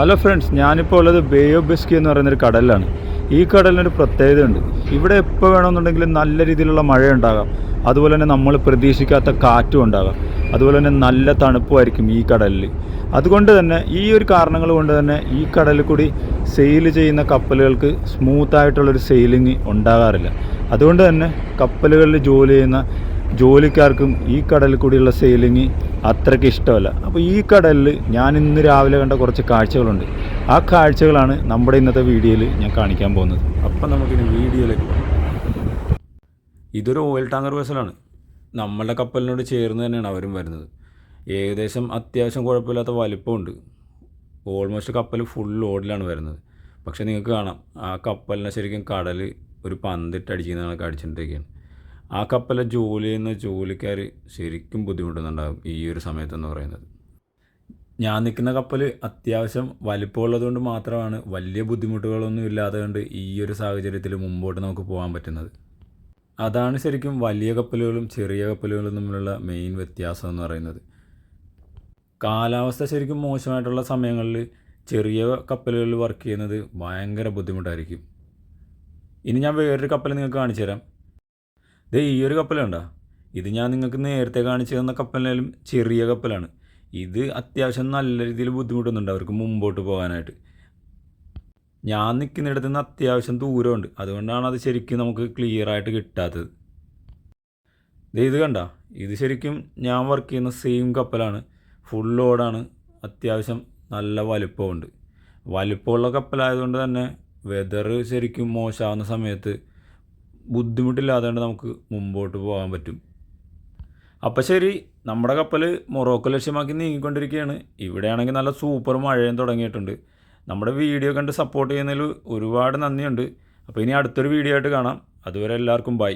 Hello friends ഞാനിപ്പോൾ ഉള്ളത് bay of ബെസ്കി എന്ന് പറയുന്നൊരു കടലിലാണ്. ഈ കടലിനൊരു പ്രത്യേകത ഉണ്ട് ഇവിടെ എപ്പോൾ വേണമെന്നുണ്ടെങ്കിലും നല്ല രീതിയിലുള്ള മഴ ഉണ്ടാകാം അതുപോലെ തന്നെ നമ്മൾ പ്രതീക്ഷിക്കാത്ത കാറ്റും ഉണ്ടാകാം. അതുപോലെ തന്നെ നല്ല തണുപ്പുമായിരിക്കും ഈ കടലിൽ അതുകൊണ്ട് തന്നെ ഈ ഒരു കാരണങ്ങൾ കൊണ്ട് തന്നെ ഈ കടലിൽ കൂടി സെയിൽ ചെയ്യുന്ന കപ്പലുകൾക്ക് സ്മൂത്തായിട്ടുള്ളൊരു സെയിലിംഗ് ഉണ്ടാകാറില്ല. അതുകൊണ്ട് തന്നെ കപ്പലുകളിൽ ജോലി ചെയ്യുന്ന ജോലിക്കാർക്കും ഈ കടലിൽ കൂടിയുള്ള സെയിലിംഗ് അത്രയ്ക്ക് ഇഷ്ടമല്ല. അപ്പോൾ ഈ കടലിൽ ഞാൻ ഇന്ന് രാവിലെ കണ്ട കുറച്ച് കാഴ്ചകളുണ്ട്. ആ കാഴ്ചകളാണ് നമ്മുടെ ഇന്നത്തെ വീഡിയോയിൽ ഞാൻ കാണിക്കാൻ പോകുന്നത്. അപ്പം നമുക്കിനി വീഡിയോയിലേക്ക് പോകാം. ഇതൊരു ഓയിൽ ടാങ്കർ വെസലാണ് നമ്മളുടെ കപ്പലിനോട് ചേർന്ന് തന്നെയാണ് അവരും വരുന്നത്. ഏകദേശം അത്യാവശ്യം കുഴപ്പമില്ലാത്ത വലിപ്പമുണ്ട്. ഓൾമോസ്റ്റ് കപ്പൽ ഫുൾ ലോഡിലാണ് വരുന്നത്. പക്ഷേ നിങ്ങൾക്ക് കാണാം ആ കപ്പലിനെ ശരിക്കും കടൽ ഒരു പന്തിട്ട് അടിക്കുന്നതാണ് അടിച്ചിട്ടിരിക്കുകയാണ് ആ കപ്പലിൽ ജോലി ചെയ്യുന്ന ജോലിക്കാർ ശരിക്കും ബുദ്ധിമുട്ടുന്നുണ്ടാകും ഈ ഒരു സമയത്തെന്ന് പറയുന്നത്. ഞാൻ നിൽക്കുന്ന കപ്പൽ അത്യാവശ്യം വലിപ്പമുള്ളതുകൊണ്ട് മാത്രമാണ് വലിയ ബുദ്ധിമുട്ടുകളൊന്നും ഇല്ലാതെ കൊണ്ട് ഈ ഒരു സാഹചര്യത്തിൽ മുമ്പോട്ട് നമുക്ക് പോകാൻ പറ്റുന്നത്. അതാണ് ശരിക്കും വലിയ കപ്പലുകളും ചെറിയ കപ്പലുകളും തമ്മിലുള്ള മെയിൻ വ്യത്യാസം എന്ന് പറയുന്നത്. കാലാവസ്ഥ ശരിക്കും മോശമായിട്ടുള്ള സമയങ്ങളിൽ ചെറിയ കപ്പലുകളിൽ വർക്ക് ചെയ്യുന്നത് ഭയങ്കര ബുദ്ധിമുട്ടായിരിക്കും. ഇനി ഞാൻ വേറൊരു കപ്പൽ നിങ്ങൾക്ക് കാണിച്ചു തരാം ദേ ഈ ഒരു കപ്പലുണ്ടോ? ഇത് ഞാൻ നിങ്ങൾക്ക് നേരത്തെ കാണിച്ചു തന്ന കപ്പലിനാലും ചെറിയ കപ്പലാണ്. ഇത് അത്യാവശ്യം നല്ല രീതിയിൽ ബുദ്ധിമുട്ടുന്നുണ്ട് അവർക്ക് മുമ്പോട്ട് പോകാനായിട്ട്. ഞാൻ നിൽക്കുന്നിടത്ത് നിന്ന് അത്യാവശ്യം ദൂരമുണ്ട്. അതുകൊണ്ടാണ് അത് ശരിക്കും നമുക്ക് ക്ലിയർ ആയിട്ട് കിട്ടാത്തത്. ദേ ഇത് കണ്ട? ഇത് ശരിക്കും ഞാൻ വർക്ക് ചെയ്യുന്ന സെയിം കപ്പലാണ്. ഫുൾ ലോഡാണ് അത്യാവശ്യം നല്ല വലുപ്പമുണ്ട്. വലുപ്പമുള്ള കപ്പലായതുകൊണ്ട് തന്നെ വെതർ ശരിക്കും മോശമാവുന്ന സമയത്ത് ബുദ്ധിമുട്ടില്ലാതെ നമുക്ക് മുമ്പോട്ട് പോകാൻ പറ്റും. അപ്പം ശരി നമ്മുടെ കപ്പൽ മൊറോക്കോ ലക്ഷ്യമാക്കി നീങ്ങിക്കൊണ്ടിരിക്കുകയാണ് ഇവിടെയാണെങ്കിൽ നല്ല സൂപ്പർ മഴയും തുടങ്ങിയിട്ടുണ്ട്. നമ്മുടെ വീഡിയോ കണ്ട് സപ്പോർട്ട് ചെയ്യുന്നതിൽ ഒരുപാട് നന്ദിയുണ്ട്. അപ്പോൾ ഇനി അടുത്തൊരു വീഡിയോ ആയിട്ട് കാണാം. അതുവരെ എല്ലാവർക്കും ബൈ